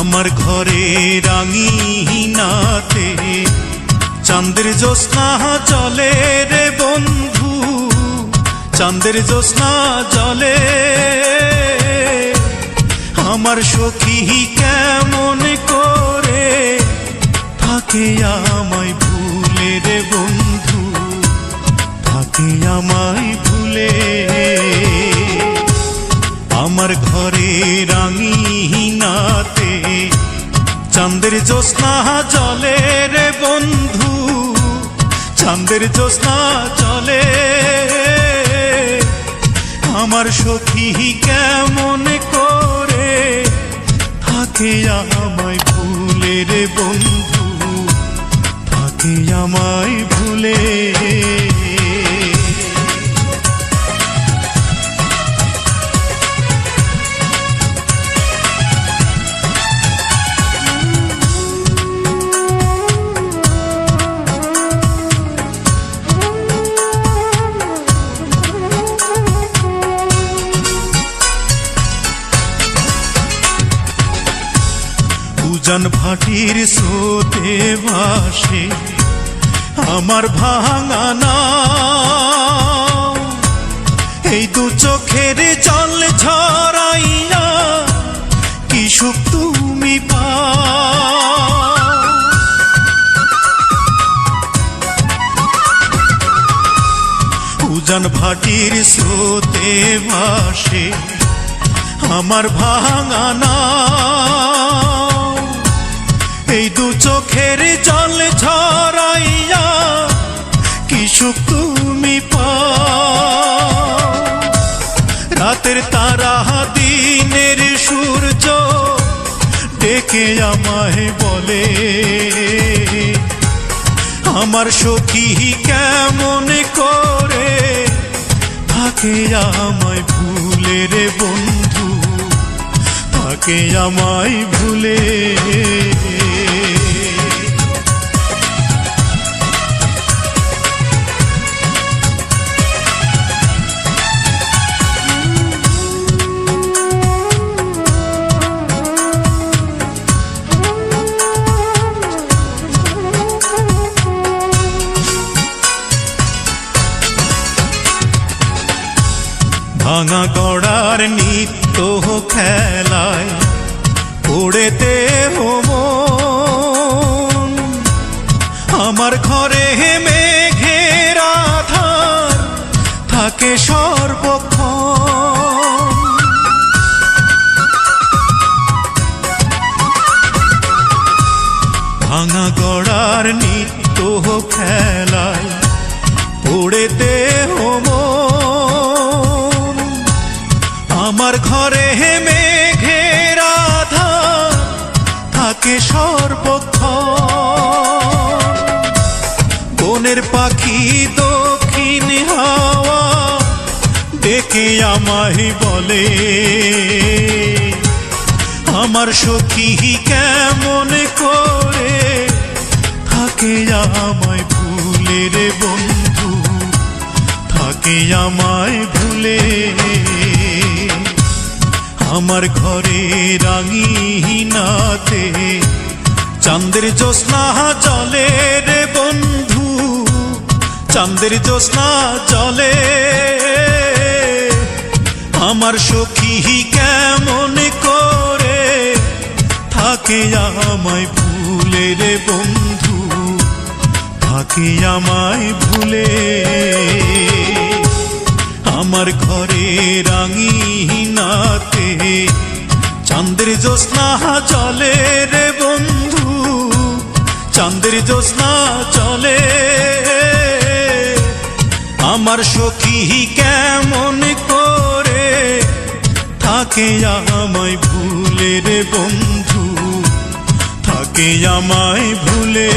আমার ঘরে রাঙিনাতে চাঁদের জ্যোৎস্না চলে রে বন্ধু, চাঁদের জ্যোৎস্না জলে। আমার সখী কেমন করে থাকে আমায় ভুলে রে বন্ধু, থাকে আমায় ভুলে। জ্যোৎস্না জলে রে বন্ধু চাঁদের জ্যোৎস্না চলে আমার সখী কেমন উজান ভাটির স্রোতে ভাসে আমার ভাঙানা এই দু চোখের জল ঝরাইয়া কি সুখ তুমি পা উজান ভাটির স্রোতে ভাসে আমার ভাঙানা রাতের তারা দিনের সূর্য ডেকে আমায় বলে, আমার সখী কেমন করে থাকে আমায় ভুলে রে বন্ধু, থাকে আমায় ভুলে। ভাঙা গড়ার নিত্য খেলায় পড়েতে হোম আমার ঘরে হেমে ঘেরা আধার থাকে সর্বক্ষণ। ভাঙা গড়ার নিত্য খেলায় পড়েতে হোম আমার ঘরে মেঘের আধার থাকে সর্বক্ষণ। বনের পাখি দক্ষিণ হাওয়া ডেকে আমায় বলে, আমার সখী কেমন করে থাকে আমায় ভুলে রে বন্ধু, থাকে আমায় ভুলে। আমার ঘরে রাঙিনাতে চাঁদের জ্যোৎস্না জলে রে বন্ধু, চাঁদের জ্যোৎস্না জলে। আমার সখী কেমন করে থাকে আমায় ভুলে রে বন্ধু, থাকে আমায় ভুলে। আমার ঘরে রাঙিনাতে চাঁদের জ্যোৎস্না চলে রে বন্ধু, চাঁদের জ্যোৎস্না চলে। আমার সখী কেমন করে থাকে আমায় ভুলে রে বন্ধু, থাকে আমায় ভুলে।